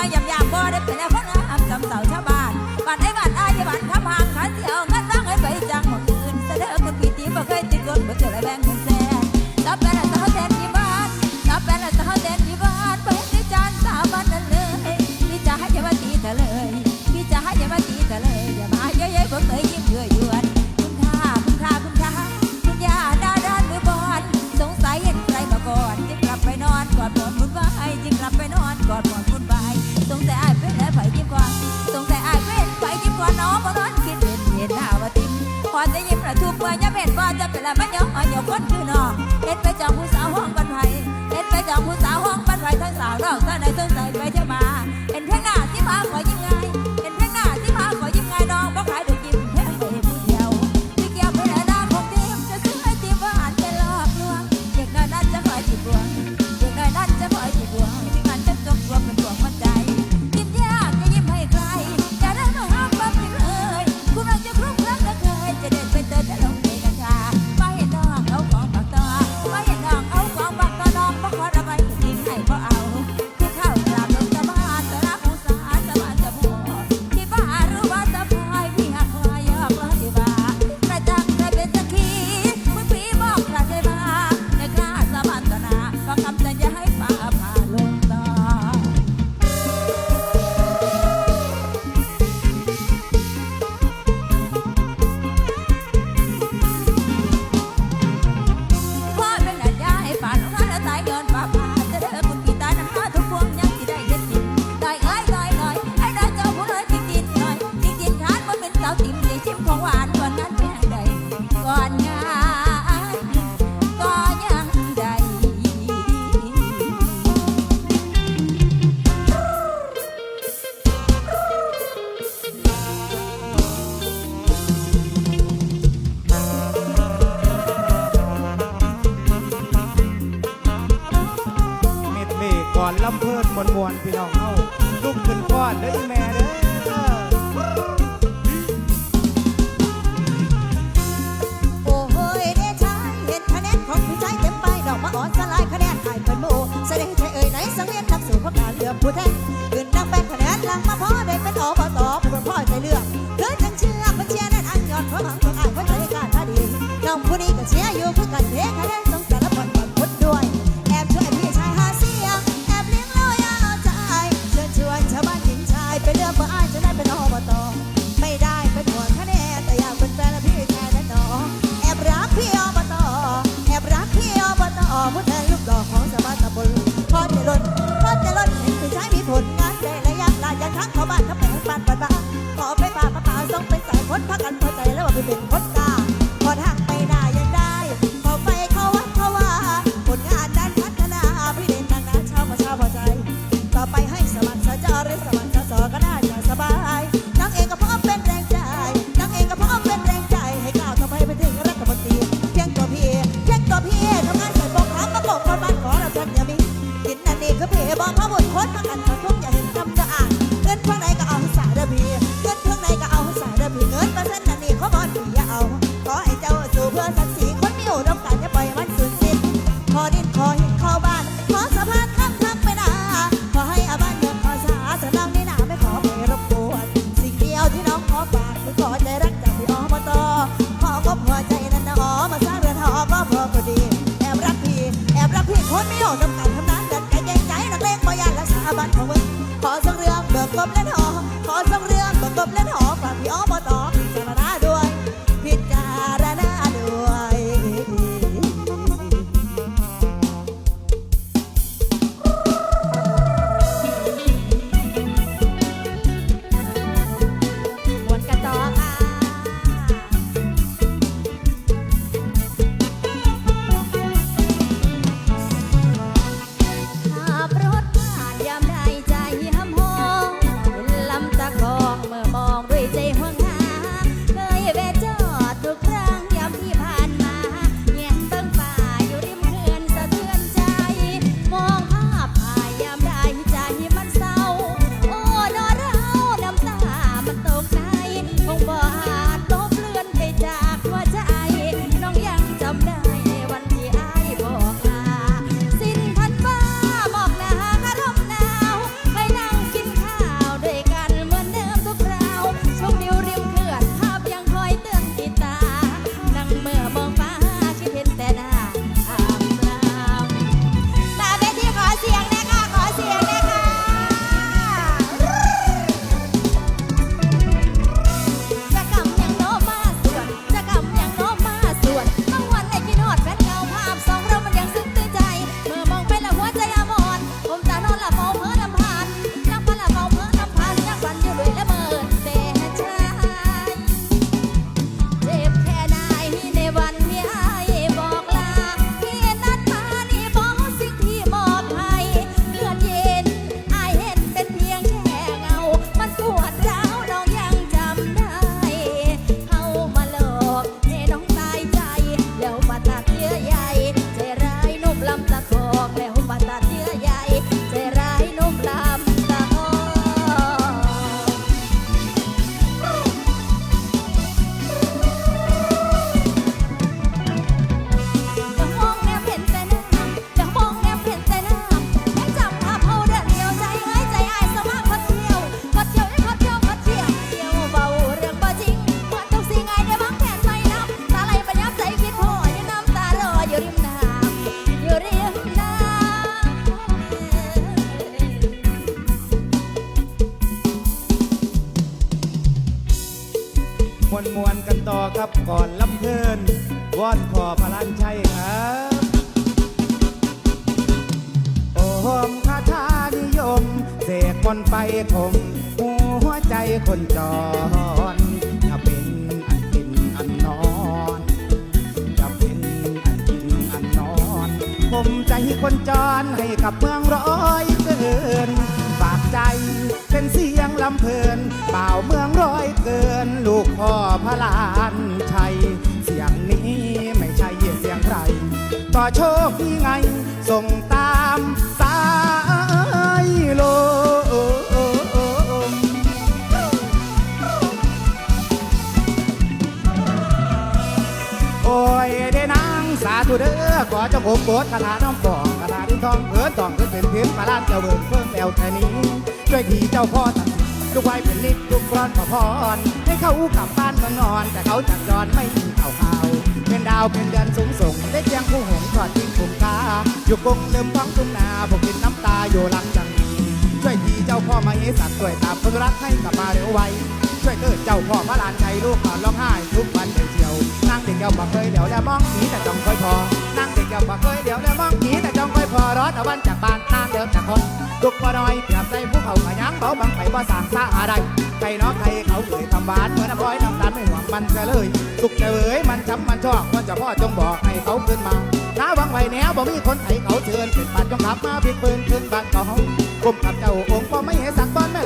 อยยำยำบ่ได้เป็นแล้ว อได้ยินมระทุบกว่าย่ำเห็นบ่จะเป็นละมันเดี๋ยวหอยเดี๋ยคนคือนอเห็นไปจองผู้สาวห้องบันไผ่เห็นไปจองผู้สาวห้องบันไผ่ทั้งสาวเราทั้งในทั้งใสไปเที่ย ก่อนลำเพิ่นบนมวนพี่น้องเฮาลุกขึ้นก้อนเด้อแม่เด้อโอ้โเดชาเห็นคะแนนของผู้ชาเต็มไปดอกมะอ่อนสลายคะแนนไอ้เพิ่นโมแสดงจเอ่ยไนสังเวียนนักสู่พบการเลือแทนขึ้นนักแป้งคะแนนหลังมาพ่อได้เป็นอบตผู้พ่อใจเลือกเดิดทั้งเชื่อมันเชียร์นั่นอันยอดเพราะหวังของอ้ายเพราะใจกล้าท่าดีน้องผู้นี้ก็เชียร์อยู่เพื่อกันเทคะแนน คนม่หอกกำกับทำนานเกิดไก่แก่งใจนักเลงบ่ยานรักษาบ้านของมึงขอสักเรื่องเบิกกบเล่นหอขอสักเรื่องเบิกกบเล่นหอกลับพี่อ้อมาต่อ ลำเพลินวอนขอพลันชัยครับโอมคาถานิยม เสกคนไปคมหัวใจคนจรอย่าเป็นอันกินอันนอนจะเป็นอันกินอันนอนผมใจคนจรให้กับเมืองร้อยเกินฝากใจเป็นเสียงลำเพลินเป่าเมืองร้อยเกิน ลูกพ่อพลาน ต่อโชคที่ไง ส่งตามสายลมโอ้ยได้นางสาธุเด้อขอเจงผมโปรดคาถาน้องปองคาถาที่ทองเอินทองเอินเป็นเพียนพระลานเจ้าเบิกเพิ่งแล้วแค่นี้ช่วยทีเจ้าพ่อตัดสินทุกไว้เป็นนิดทุกร้อนขอพรให้เขากลับบ้านเมืองนอน แต่เขาจักจรไม่มีข่าวข่าว ดาวเป็นเดือนสูงส่งได้เพียงผู้หงทอดทิ้งคุ้มคาอยู่กงเดิมท้องทุ่งนาพวกกินน้ำตาอยู่หลังจังช่วยทีเจ้าพ่อมาเอสัตว์ช่วยตามคนรักให้กลับมาเร็วไวช่วยเกิดเจ้าพ่อพระลานใจลูกก่อนร้องไห้ทุกวันเดียวเชียวนั่งเด็กเดียวบ่เคยเดี๋ยวแล้วมองหนีแต่จ้องคอยพอนั่งเด็กเดียวบ่เคยเดี๋ยวแล้วมองหนีแต่จ้องคอยพอรอตะวันจากบ้านนางเดิมจากคนทุกบ่น้อยเปียบใจผู้เขาขยันเบาบังไผ่บ่สางสาหาใดใครน้องใครเขาเคยทำหวานเหมือนน้ำร้อย มันซะเลยสุกจะเอ๋ยมันจำมันชอบคนจะพ่อจงบอกให้เขาขึ้นมาถ้าวังไว้แนวบ่มีคนไทยเขาเชิญเป็นปัดจงขับมาพิกปืนขึ้นบ้านเขากุมกับเจ้าองค์พ่อไม่เห็นสักตอนไม่